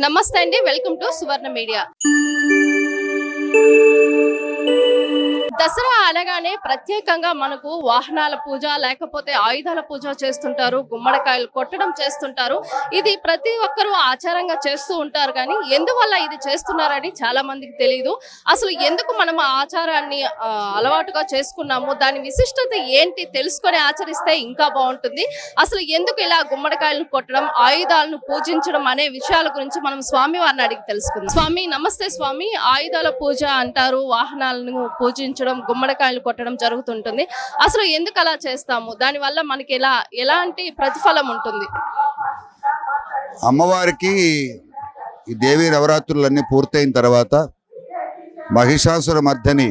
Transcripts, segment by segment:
నమస్తే అండి. Welcome to Suvarna media. Dasara అనగానే ప్రత్యేకంగా మనకు వాహనాల పూజ లేకపోతే ఆయుధాల పూజ చేస్తుంటారు గుమ్మడికాయలు కొట్టడం చేస్తుంటారు. ఇది ప్రతి ఒక్కరూ ఆచారంగా చేస్తూ ఉంటారు కానీ ఎందువల్ల ఇది చేస్తున్నారని చాలా మందికి తెలియదు అసలు ఎందుకు మనం ఆ ఆచారాన్ని అలవాటుగా చేసుకున్నాము? దాని విశిష్టత ఏంటి? తెలుసుకొని ఆచరిస్తే ఇంకా బాగుంటుంది. అసలు ఎందుకు ఇలా గుమ్మడికాయలను కొట్టడం ఆయుధాలను పూజించడం అనే విషయాల గురించి మనం స్వామి వారిని అడిగి తెలుసుకుందాం. స్వామి నమస్తే స్వామి. ఆయుధాల పూజ అంటారు వాహనాలను పూజించడం గుమ్మడికాయలు కొట్టడం జరుగుతుంటుంది. అసలు ఎందుకు అలా చేస్తాము? దానివల్ల మనకి ఎలా ఎలాంటి ప్రతిఫలం ఉంటుంది? అమ్మవారికి ఈ దేవి నవరాత్రులన్నీ పూర్తయిన తర్వాత మహిషాసుర మర్ధని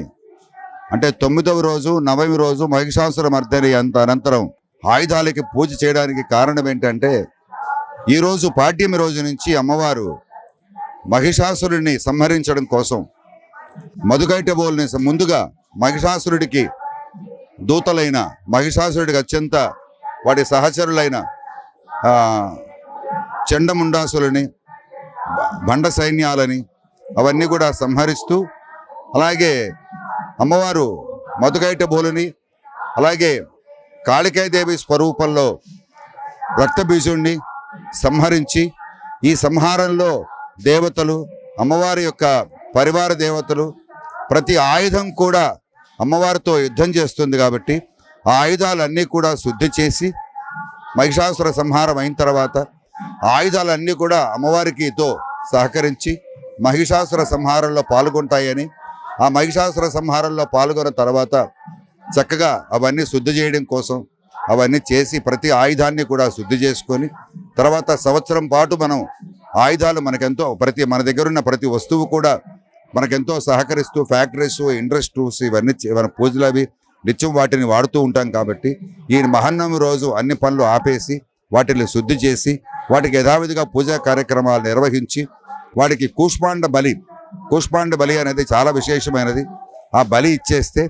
అంటే తొమ్మిదవ రోజు నవమి రోజు మహిషాసుర మర్ధని అంత అనంతరం ఆయుధాలకి పూజ చేయడానికి కారణం ఏంటంటే ఈరోజు పాడ్యమి రోజు నుంచి అమ్మవారు మహిషాసురుని సంహరించడం కోసం మధుకైటబోల్ని ముందుగా మహిషాసురుడికి దూతలైన మహిషాసురుడికి అత్యంత వాడి సహచరులైన చెండముండాసులని బండ సైన్యాలని అవన్నీ కూడా సంహరిస్తూ అలాగే అమ్మవారు మధుకైట బోలుని అలాగే కాళికాయదేవి స్వరూపంలో రక్తబీజుణ్ణి సంహరించి ఈ సంహారంలో దేవతలు అమ్మవారి యొక్క పరివార దేవతలు ప్రతి ఆయుధం కూడా అమ్మవారితో యుద్ధం చేస్తుంది కాబట్టి ఆ ఆయుధాలన్నీ కూడా శుద్ధి చేసి మహిషాసుర సంహారం అయిన తర్వాత ఆయుధాలన్నీ కూడా అమ్మవారికితో సహకరించి మహిషాసుర సంహారంలో పాల్గొంటాయని ఆ మహిషాసుర సంహారంలో పాల్గొన్న తర్వాత చక్కగా అవన్నీ శుద్ధి చేయడం కోసం అవన్నీ చేసి ప్రతి ఆయుధాన్ని కూడా శుద్ధి చేసుకొని తర్వాత సంవత్సరం పాటు మనం ఆయుధాలు మనకెంతో ప్రతి మన దగ్గర ఉన్న ప్రతి వస్తువు కూడా మనకెంతో సహకరిస్తూ ఫ్యాక్టరీస్ ఇండస్ట్రీస్ ఇవన్నీ మన పూజలు అవి నిత్యం వాటిని వాడుతూ ఉంటాం కాబట్టి ఈ మహన్నమి రోజు అన్ని పనులు ఆపేసి వాటిని శుద్ధి చేసి వాటికి యథావిధిగా పూజా కార్యక్రమాలు నిర్వహించి వాటికి కూష్మాండ బలి కూష్మాండ బలి అనేది చాలా విశేషమైనది. ఆ బలి ఇచ్చేస్తే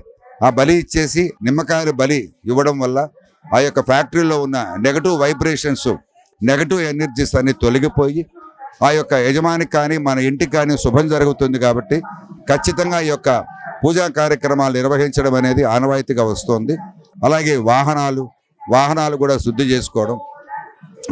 ఆ బలి ఇచ్చేసి నిమ్మకాయలు బలి ఇవ్వడం వల్ల ఆ యొక్క ఫ్యాక్టరీలో ఉన్న నెగటివ్ వైబ్రేషన్స్ నెగటివ్ ఎనర్జీస్ అన్ని తొలగిపోయి ఆ యొక్క యజమానికి కానీ మన ఇంటికి కానీ శుభం జరుగుతుంది కాబట్టి ఖచ్చితంగా ఈ యొక్క పూజా కార్యక్రమాలు నిర్వహించడం అనేది ఆనవాయితీగా వస్తుంది. అలాగే వాహనాలు వాహనాలు కూడా శుద్ధి చేసుకోవడం.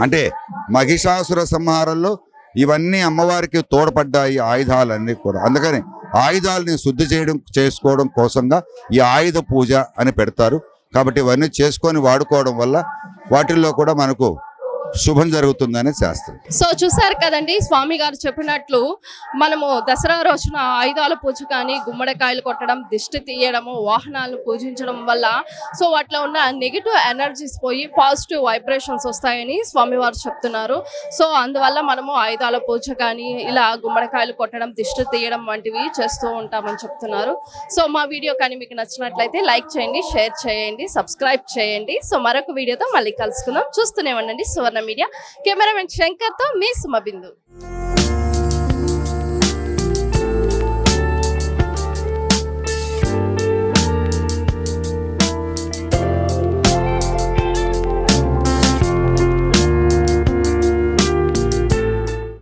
అంటే మహిషాసుర సంహారంలో ఇవన్నీ అమ్మవారికి తోడ్పడ్డాయి ఆయుధాలన్నీ కూడా. అందుకని ఆయుధాలని శుద్ధి చేయడం చేసుకోవడం కోసంగా ఈ ఆయుధ పూజ అని పెడతారు. కాబట్టి ఇవన్నీ చేసుకొని వాడుకోవడం వల్ల వాటిల్లో కూడా మనకు శుభం జరుగుతుందని శాస్త్రం. సో చూసారు కదండి స్వామి గారు చెప్పినట్లు మనము దసరా రోజున ఆయుధాల పూజ కానీ గుమ్మడికాయలు కొట్టడం దిష్టి తీయడము వాహనాలను పూజించడం వల్ల సో వాటిలో ఉన్న నెగిటివ్ ఎనర్జీస్ పోయి పాజిటివ్ వైబ్రేషన్స్ వస్తాయని స్వామివారు చెప్తున్నారు. సో అందువల్ల మనము ఆయుధాల పూజ కానీ ఇలా గుమ్మడికాయలు కొట్టడం దిష్టి తీయడం వంటివి చేస్తూ ఉంటామని చెప్తున్నారు. సో మా వీడియో కానీ మీకు నచ్చినట్లయితే లైక్ చేయండి షేర్ చేయండి సబ్స్క్రైబ్ చేయండి. సో మరొక వీడియోతో మళ్ళీ కలుసుకుందాం. చూస్తూనే ఉండండి సువర్ణ మీడియా. కెమెరామెన్ శంకర్తో మీ సుమబిందు.